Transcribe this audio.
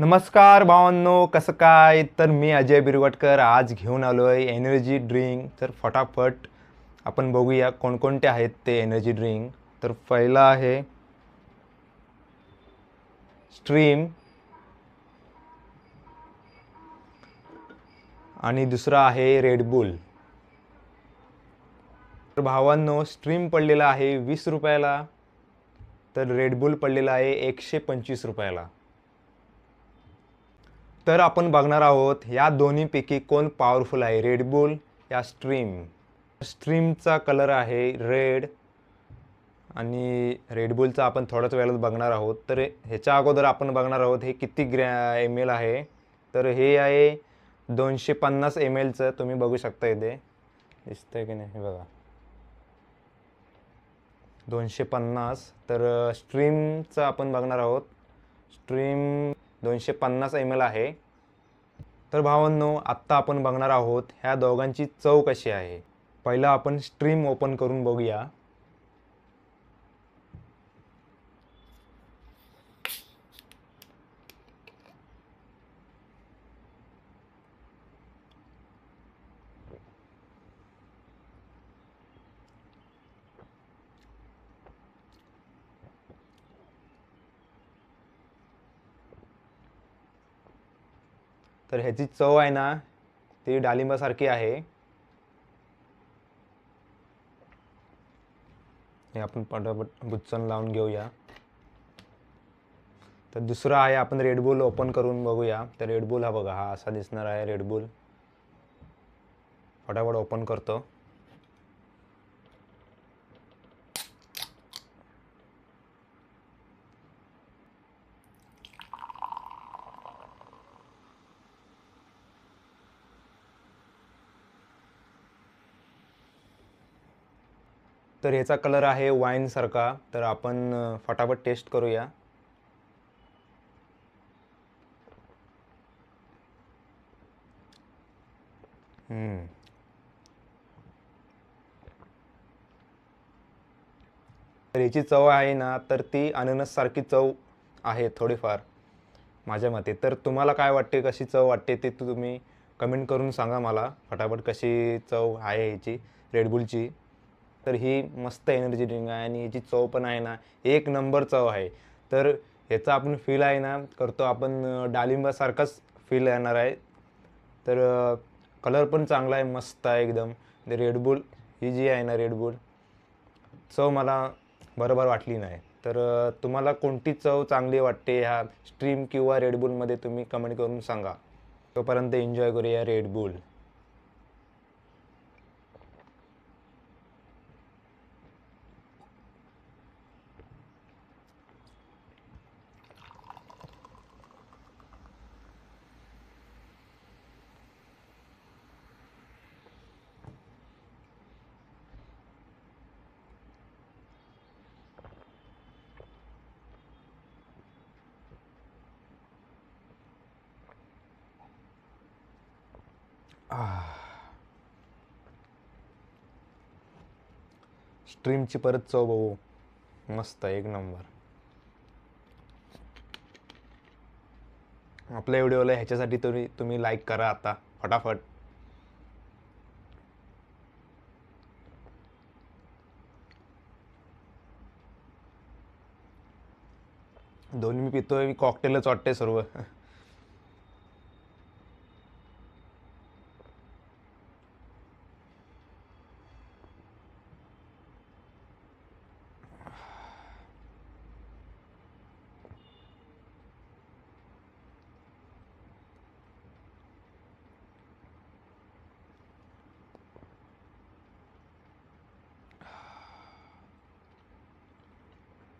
नमस्कार भावांनो कसं काय? तर मी अजय बिरवटकर आज घेऊन आलो आहे एनर्जी ड्रिंक तर फटाफट आपण बघूया कोणकोणते आहेत ते एनर्जी ड्रिंक तर पहिला आहे स्ट्रीम आणि दुसरा आहे रेडबुल तर भावांनो स्ट्रीम पडलेला आहे वीस रुपयाला. तर रेडबुल पडलेला आहे एकशे पंचवीस रुपयाला. तर आपण बघणार आहोत या दोन्हीपैकी कोण पॉवरफुल आहे? रेडबुल या स्ट्रीम स्ट्रीमचा कलर आहे रेड आणि रेडबुलचा आपण थोड्याच वेळात बघणार आहोत. तर ह्याच्या अगोदर आपण बघणार आहोत हे किती ग्रॅ एम एल आहे. तर हे आहे दोनशे पन्नास एम एलचं तुम्ही बघू शकता इथे. दिसतंय की नाही? हे बघा. दोनशे पन्नास. तर स्ट्रीमचं आपण बघणार आहोत. स्ट्रीम दोनशे पन्नास एम एल आहे. तर भावांनो आत्ता आपण बघणार आहोत ह्या दोघांची चव कशी आहे. पहिला आपण स्ट्रीम ओपन करून बघूया. तर ह्याची चव आहे ना ती डाळिंबासारखी आहे. हे आपण पटापट बुच्चन लावून घेऊया. तर दुसरा आहे आपण रेडबुल ओपन करून बघूया. तर रेडबुल हा बघा हा असा दिसणार आहे रेडबुल फटाफट ओपन करतो. तर ह्याचा कलर आहे वाईनसारखा तर आपण फटाफट टेस्ट करूया. तर ह्याची चव आहे ना तर ती अननससारखी चव आहे थोडीफार माझ्या मते. तर तुम्हाला काय वाटते कशी चव वाटते ते तुम्ही कमेंट करून सांगा मला. फटाफट कशी चव आहे ह्याची रेडबुलची तर ही मस्त एनर्जी ड्रिंक आहे आणि याची चव पण आहे ना एक नंबर चव आहे. तर ह्याचा आपण फील आहे ना करतो आपण अं, फील येणार आहे. तर कलर पण चांगला आहे मस्त आहे एकदम. रेडबुल ही जी आहे ना रेडबुल चव मला बरोबर वाटली नाही. तर तुम्हाला कोणती चव चांगली वाटते ह्या स्ट्रीम किंवा रेडबुलमध्ये तुम्ही कमेंट करून सांगा. तोपर्यंत एन्जॉय करूया रेडबुल स्ट्रीमची परत चव बघू. मस्त एक नंबर. आपल्या व्हिडिओला ह्याच्यासाठी तुम्ही तुम्ही लाईक करा आता फटाफट. दोन्ही मी पितोय कॉकटेलच वाटते सर्व.